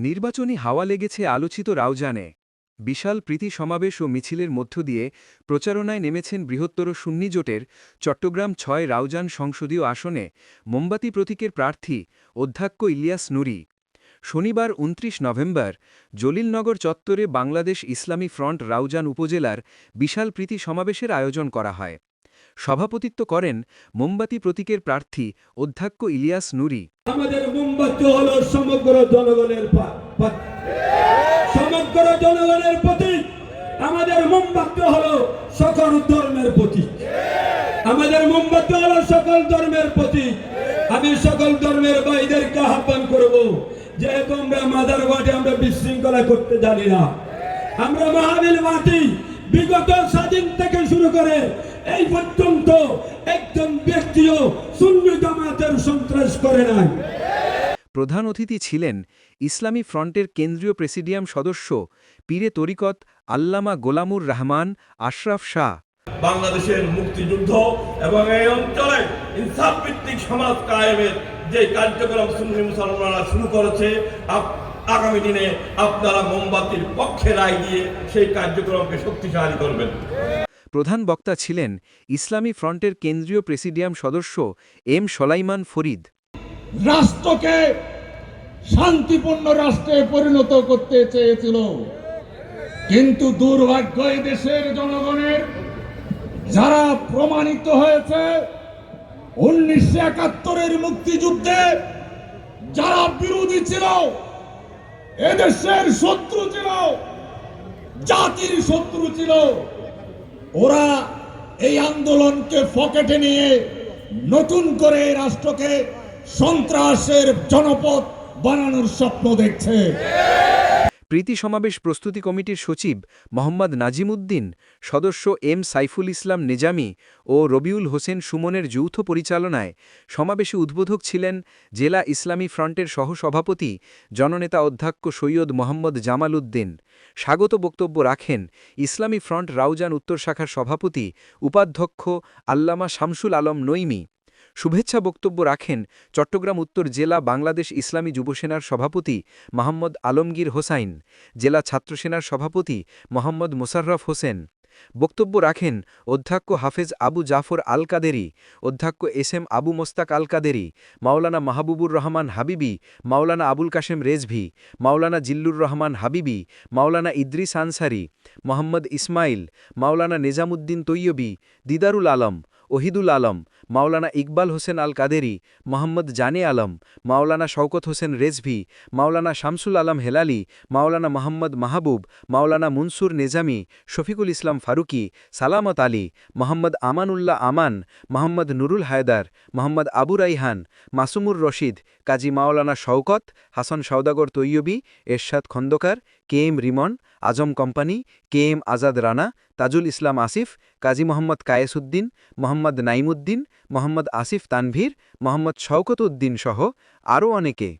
নির্বাচনী হাওয়া লেগেছে আলোচিত রাউজানে। বিশাল প্রীতি সমাবেশ ও মিছিলের মধ্য দিয়ে প্রচারণায় নেমেছেন বৃহত্তর সুন্নি জোটের চট্টগ্রাম ছয় রাউজান সংসদীয় আসনে মোমবাতি প্রতীকের প্রার্থী অধ্যক্ষ ইলিয়াস নুরি। শনিবার ২৯ নভেম্বর জলিলনগর চত্বরে বাংলাদেশ ইসলামী ফ্রন্ট রাউজান উপজেলার বিশাল প্রীতি সমাবেশের আয়োজন করা হয়। সভাপতিত্ব করেন মোমবাতি প্রতীকের প্রার্থী অধ্যক্ষ ইলিয়াস নুরি। আমাদের মোমবাতি হলো সমগ্র জনগণের সমগ্র জনগণের প্রতীক আমাদের মোমবাতি হলো সকল ধর্মের প্রতীক আমাদের মোমবাতি হলো সকল ধর্মের প্রতীক আমি সকল ধর্মের ভাইদেরকে আহ্বান করব যেহেতু আমরা মাদার বাটে আমরা বিশৃঙ্খলা করতে জানি না। আমরা মহাবীর মাটি বিগত স্বাধীন থেকে শুরু করে এই পর্যন্ত একজন ব্যক্তিও শূন্য জামাতের সন্ত্রাস করে নাই। প্রধান অতিথি ছিলেন ইসলামী ফ্রন্টের কেন্দ্রীয় প্রেসিডিয়াম সদস্য পীরে তরিকত আল্লামা গোলামুর রহমান আশরাফ শাহ। বাংলাদেশের মুক্তিযুদ্ধ এবং এই অঞ্চলে ইনসাফ ভিত্তিক সমাজ কায়েমের যে কার্যক্রম সুন্নি মুসলমানরা শুরু করেছে আগামী দিনে আপনারা মোমবাতির পক্ষে রায় দিয়ে সেই কার্যক্রমকে শক্তিশালী করবেন। প্রধান বক্তা ছিলেন ইসলামী ফ্রন্টের কেন্দ্রীয় প্রেসিডিয়াম সদস্য এম সলাইমান ফরিদ। রাষ্ট্রকে শান্তিপূর্ণ রাষ্ট্রে পরিণত করতে চেয়েছিল। কিন্তু দুর্ভাগ্য দেশের জনগণের, যারা প্রমাণিত হয়েছে উনিশশো একাত্তরের মুক্তিযুদ্ধে যারা বিরোধী ছিল এদেশের শত্রু ছিল, জাতির শত্রু ছিল। ওরা এই আন্দোলনকে ফকেটে নিয়ে নতুন করে রাষ্ট্রকে সন্ত্রাসের জনপদ বানানোর স্বপ্ন দেখছে। প্রীতি সমাবেশ প্রস্তুতি কমিটির সচিব মোহাম্মদ নাজিমুদ্দিন, সদস্য এম সাইফুল ইসলাম নিজামি ও রবিউল হোসেন সুমনের যৌথ পরিচালনায় সমাবেশে উদ্বোধক ছিলেন জেলা ইসলামী ফ্রন্টের সহসভাপতি, জননেতা অধ্যক্ষ সৈয়দ মোহাম্মদ জামাল উদ্দিন। স্বাগত বক্তব্য রাখেন ইসলামী ফ্রন্ট রাউজান উত্তর শাখার সভাপতি, উপাধ্যক্ষ আল্লামা শামসুল আলম নইমি শুভেচ্ছা বক্তব্য রাখেন চট্টগ্রাম উত্তর জেলা বাংলাদেশ ইসলামী যুবসেনার সভাপতি মোহাম্মদ আলমগীর হোসাইন, জেলা ছাত্রসেনার সভাপতি মোহাম্মদ মোশাররফ হোসেন। বক্তব্য রাখেন অধ্যক্ষ হাফেজ আবু জাফর আল কাদেরি অধ্যক্ষ এস এম আবু মোস্তাক আল কাদেরি মাওলানা মাহবুবুর রহমান হাবিবি, মাওলানা আবুল কাশেম রেজভি, মাওলানা জিল্লুর রহমান হাবিবি, মাওলানা ইদ্রিস আনসারি, মোহাম্মদ ইসমাইল, মাওলানা নিজামুদ্দিন তৈয়বি, দিদারুল আলম, ওহিদুল আলম মাওলানা Iqbal Hossain Al Qaderi Mohammad Jane Alam, Maulana Shawkat Hossain Rezvi, Maulana Shamsul Alam Helali, Maulana Mohammad Mahbub, Maulana Munsur Nezami, Shafiqul Islam Faruqi, Salamat Ali, Mohammad Amanullah Aman, Mohammad Nurul Haider, Mohammad Abu Raihan, Masumur Rashid, Kazi Maulana Shawkat, Hasan Sowdagar Taiyebi, Ershad Khandakar, K M Rimon, Azam company, K M Azad Rana Tajul Islam Asif, Kazi Mohammad Kayesuddin Mohammad Naimuddin Mohammad Asif Tanvir, Mohammad Shawkat Uddin সহ আরও অনেকে।